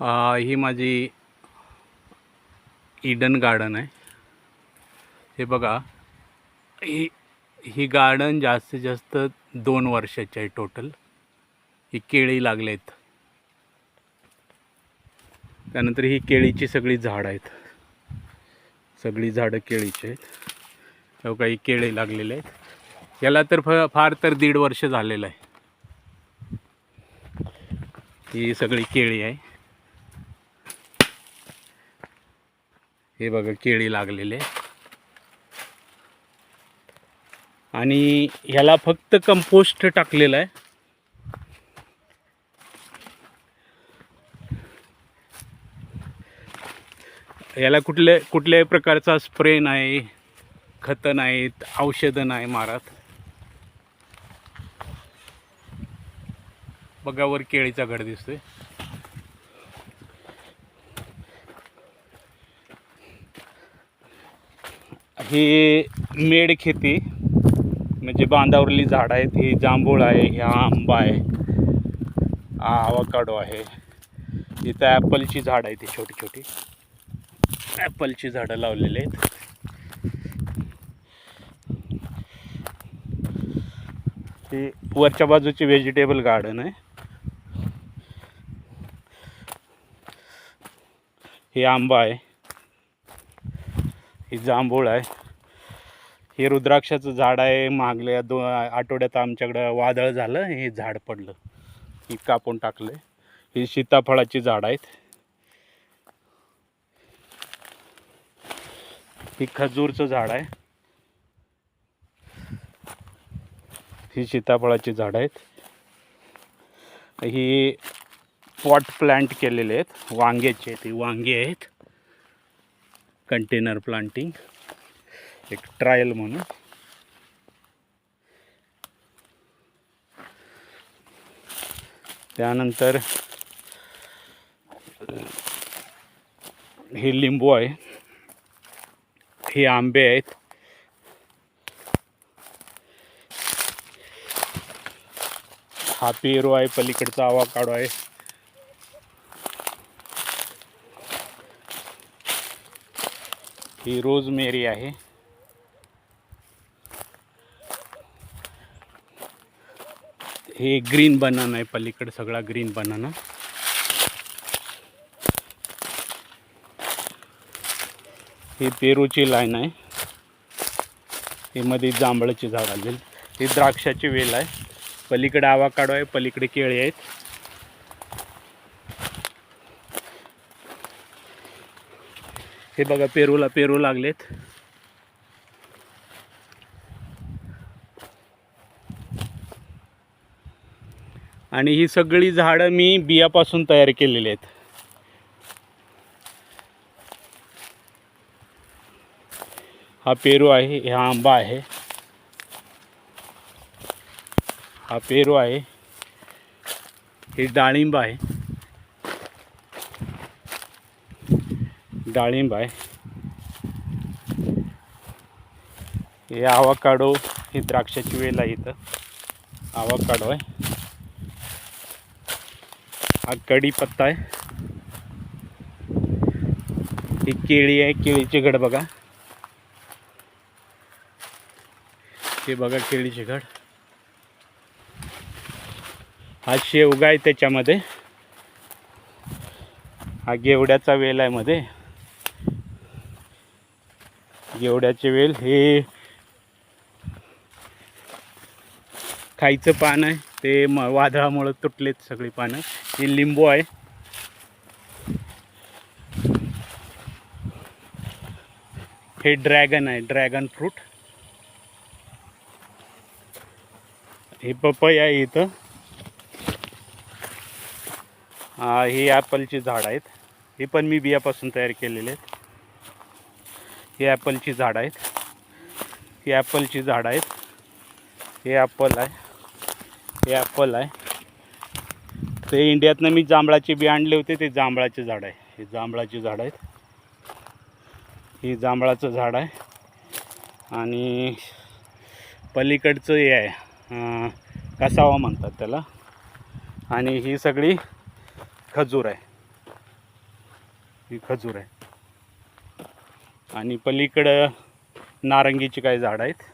ही माझी Eden garden आहे. हे बघा ही ही गार्डन जास्तीत जास्त दोन वर्षाची आहे टोटल ही केळी लागलेत. त्यानंतर ही केळीची सगळी झाडं आहेत. सगळी झाडं केळीची आहेत. तेव्हा काही केळी लागलेले आहेत. याला तर फ फार तर दीड वर्ष झालेलं आहे. ही सगळी केळी आहे. हे बघा केळी लागलेले. आहे आणि ह्याला फक्त कंपोस्ट टाकलेलं आहे. याला कुठल्या कुठल्याही प्रकारचा स्प्रे नाही खतं नाहीत औषधं नाही मारत. बघावर केळीचा घड दिसतोय. ही मेड खेती म्हणजे बांधावरली झाड आहेत ही जांभूळ आहे ह्या आंबा आहे हा आवाकाडो आहे. इथं ॲपलची झाड आहे ती छोटी छोटी. ॲपलची झाडं लावलेली आहेत. ही वरच्या बाजूची व्हेजिटेबल गार्डन आहे. हे आंबा आहे. ही जांभूळ आहे. हे रुद्राक्षाचं झाड आहे. मागल्या दो आठवड्यात आमच्याकडं वादळ झालं. हे झाड पडलं. ही कापून टाकलं ही सीताफळाची झाड आहेत. ही खजूरचं झाड आहे. ही सीताफळाची झाड आहेत. ही पॉट प्लांट केलेले आहेत. वांग्याचे आहेत. ही वांगे आहेत. कंटेनर प्लांटिंग एक ट्रायल म्हणून. त्यानंतर हे लिंबू आहे. हे आंबे आहेत. हा पेरू आहे पलीकडचा आवाकाडो आहे. ही रोजमेरी आहे. हे ग्रीन बनाना आहे पलीकडे सगळा ग्रीन बनाना. हे पेरूची लाईन आहे. हे मध्ये जांभळाची झाड आलेली. हे द्राक्षाची वेल आहे. पलीकडे आवाकाडो आहे पलीकडे केळी आहेत. हे बघा पेरूला पेरू लागलेत. आणि ही सगळी झाडं मी बियापासून तयार केलेली आहेत. हा पेरू आहे हा आंबा आहे. हा पेरू आहे. हे डाळिंब आहे. डाळिंब आहे. हे आवाकाडो ही द्राक्षाची वेल आहे इथं. आवाकाडो आहे. हा कढीपत्ता आहे. ही केळी आहे केळीचे घड बघा. हे बघा केळीचे घड. हा शेवगा आहे त्याच्यामध्ये. हा गेवड्याचा वेल आहे मध्ये. गेवड्याचे वेल हे खायचं पान आहे. ते म वादळामुळं तुटलेत सगळी पानं. हे लिंबू आहे. हे ड्रॅगन आहे ड्रॅगन फ्रूट. हे पपई आहे इथं. हे ॲपलची झाड आहेत. हे पण मी बियापासून तयार केलेले आहेत. हे ॲपलची झाड आहेत. ही ॲपलची झाड आहेत. हे ॲपल आहे. हे ॲपल आहे. ते इंडियातनं मी जांभळाचे बी आणले होते ते जांभळाचे झाड आहे. हे जांभळाची झाड आहेत. ही जांभळाचं झाड आहे. आणि पलीकडचं हे आहे. कसावा म्हणतात त्याला. आणि ही सगळी खजूर आहे. ही खजूर आहे. आणि पलीकडं नारंगीची काही झाडं आहेत.